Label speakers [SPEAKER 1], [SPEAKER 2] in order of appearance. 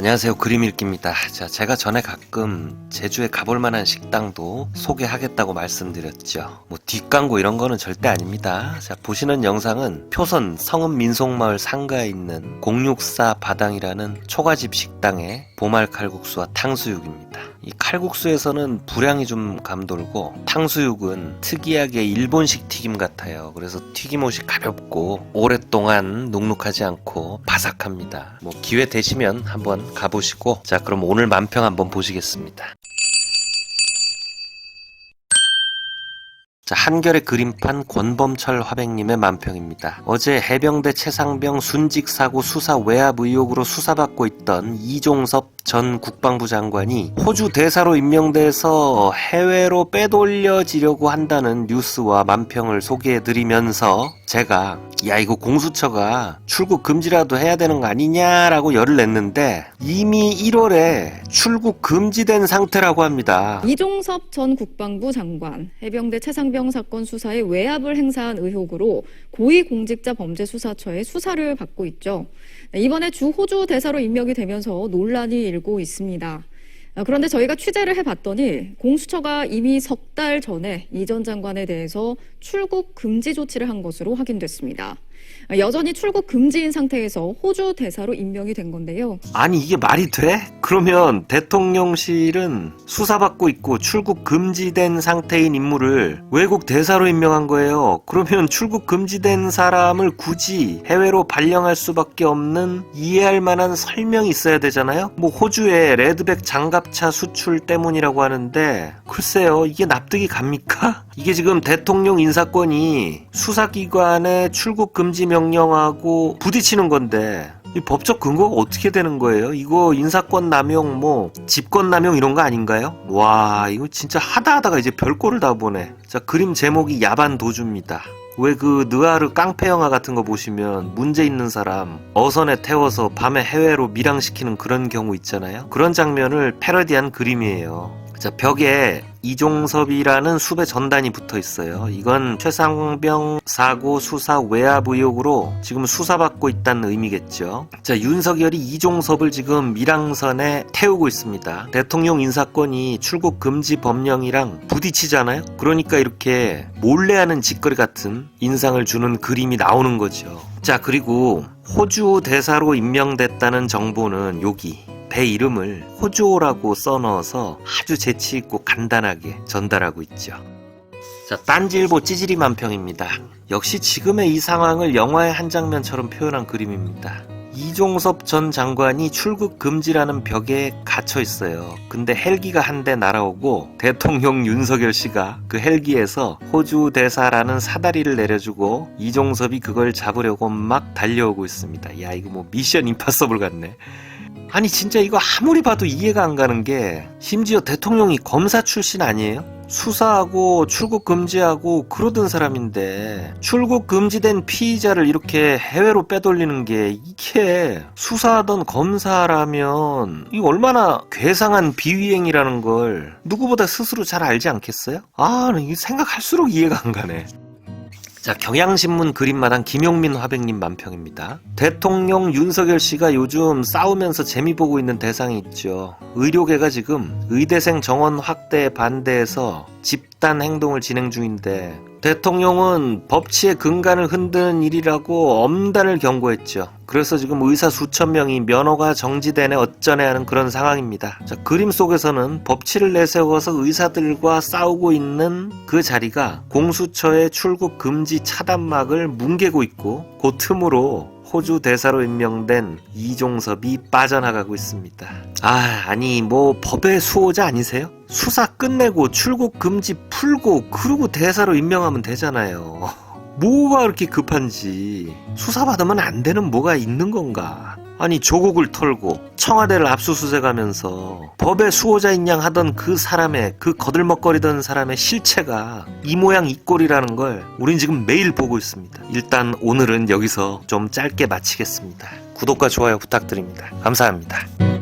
[SPEAKER 1] 안녕하세요. 그림 읽기입니다. 자, 제가 전에 가끔 제주에 가볼 만한 식당도 소개하겠다고 말씀드렸죠. 뭐 뒷광고 이런 거는 절대 아닙니다. 자, 보시는 영상은 표선 성읍 민속마을 상가에 있는 064 바당이라는 초가집 식당의 보말 칼국수와 탕수육입니다. 이 칼국수에서는 불향이 좀 감돌고 탕수육은 특이하게 일본식 튀김 같아요. 그래서 튀김옷이 가볍고 오랫동안 눅눅하지 않고 바삭합니다. 뭐 기회 되시면 한번 가보시고 자 그럼 오늘 만평 한번 보시겠습니다. 자, 한결의 그림판 권범철 화백님의 만평입니다. 어제 해병대 최상병 순직 사고 수사 외압 의혹으로 수사받고 있던 이종섭 전 국방부 장관이 호주 대사로 임명돼서 해외로 빼돌려지려고 한다는 뉴스와 만평을 소개해드리면서 제가 야 이거 공수처가 출국 금지라도 해야 되는 거 아니냐라고 열을 냈는데 이미 1월에 출국 금지된 상태라고 합니다.
[SPEAKER 2] 이종섭 전 국방부 장관 해병대 최상병 사건 수사에 외압을 행사한 의혹으로 고위공직자 범죄수사처의 수사를 받고 있죠. 네, 이번에 주 호주 대사로 임명이 되면서 논란이 일고 있습니다. 아, 그런데 저희가 취재를 해봤더니 공수처가 이미 석 달 전에 이 전 장관에 대해서 출국 금지 조치를 한 것으로 확인됐습니다. 아, 여전히 출국 금지인 상태에서 호주 대사로 임명이 된 건데요.
[SPEAKER 1] 아니 이게 말이 돼? 그러면 대통령실은 수사받고 있고 출국 금지된 상태인 인물을 외국 대사로 임명한 거예요. 그러면 출국 금지된 사람을 굳이 해외로 발령할 수밖에 없는 이해할 만한 설명이 있어야 되잖아요. 뭐 호주의 레드백 장갑차 수출 때문이라고 하는데 글쎄요 이게 납득이 갑니까? 이게 지금 대통령 인사권이 수사기관의 출국 금지 명령하고 부딪히는 건데 이 법적 근거가 어떻게 되는 거예요? 이거 인사권 남용, 뭐 집권 남용 이런 거 아닌가요? 와 이거 진짜 하다 하다가 이제 별꼴을 다 보네. 자 그림 제목이 야반 도주입니다. 왜 그 느아르 깡패 영화 같은 거 보시면 문제 있는 사람 어선에 태워서 밤에 해외로 밀항시키는 그런 경우 있잖아요. 그런 장면을 패러디한 그림이에요. 자, 벽에 이종섭이라는 수배 전단이 붙어 있어요. 이건 최상병 사고 수사 외압 의혹으로 지금 수사받고 있다는 의미겠죠. 자, 윤석열이 이종섭을 지금 밀항선에 태우고 있습니다. 대통령 인사권이 출국 금지 법령이랑 부딪히잖아요. 그러니까 이렇게 몰래 하는 짓거리 같은 인상을 주는 그림이 나오는 거죠. 자, 그리고 호주 대사로 임명됐다는 정보는 여기 배 이름을 호조라고 써넣어서 아주 재치있고 간단하게 전달하고 있죠. 자, 딴지일보 찌질이 만평입니다. 역시 지금의 이 상황을 영화의 한 장면처럼 표현한 그림입니다. 이종섭 전 장관이 출국 금지라는 벽에 갇혀 있어요. 근데 헬기가 한 대 날아오고 대통령 윤석열 씨가 그 헬기에서 호주 대사라는 사다리를 내려주고 이종섭이 그걸 잡으려고 막 달려오고 있습니다. 야, 이거 뭐 미션 임파서블 같네. 아니 진짜 이거 아무리 봐도 이해가 안 가는 게 심지어 대통령이 검사 출신 아니에요? 수사하고 출국 금지하고 그러던 사람인데 출국 금지된 피의자를 이렇게 해외로 빼돌리는 게 이게 수사하던 검사라면 이거 얼마나 괴상한 비위행이라는 걸 누구보다 스스로 잘 알지 않겠어요? 아, 이게 생각할수록 이해가 안 가네. 자, 경향신문 그림마당 김용민 화백님 만평입니다. 대통령 윤석열 씨가 요즘 싸우면서 재미 보고 있는 대상이 있죠. 의료계가 지금 의대생 정원 확대에 반대해서 집단 행동을 진행 중인데 대통령은 법치의 근간을 흔드는 일이라고 엄단을 경고했죠. 그래서 지금 의사 수천 명이 면허가 정지되네 어쩌네 하는 그런 상황입니다. 자, 그림 속에서는 법치를 내세워서 의사들과 싸우고 있는 그 자리가 공수처의 출국 금지 차단막을 뭉개고 있고 그 틈으로 호주 대사로 임명된 이종섭이 빠져나가고 있습니다. 아, 아니 뭐 법의 수호자 아니세요? 수사 끝내고 출국 금지 풀고 그러고 대사로 임명하면 되잖아요. 뭐가 그렇게 급한지 수사받으면 안 되는 뭐가 있는 건가? 아니 조국을 털고 청와대를 압수수색하면서 법의 수호자인 양 하던 그 사람의 그 거들먹거리던 사람의 실체가 이 모양 이 꼴이라는 걸 우린 지금 매일 보고 있습니다. 일단 오늘은 여기서 좀 짧게 마치겠습니다. 구독과 좋아요 부탁드립니다. 감사합니다.